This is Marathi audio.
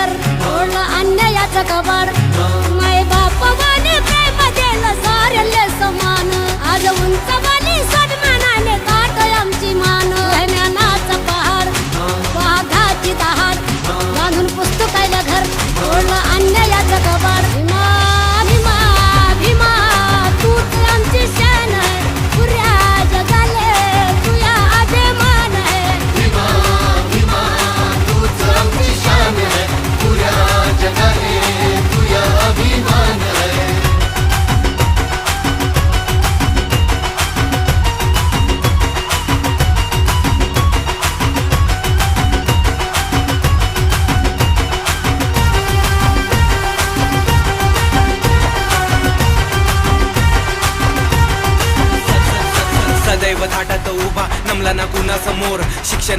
घर ओढलं अन्यायाचं गर्व थाटात उभा नमला ना कुणा समोर शिक्षणा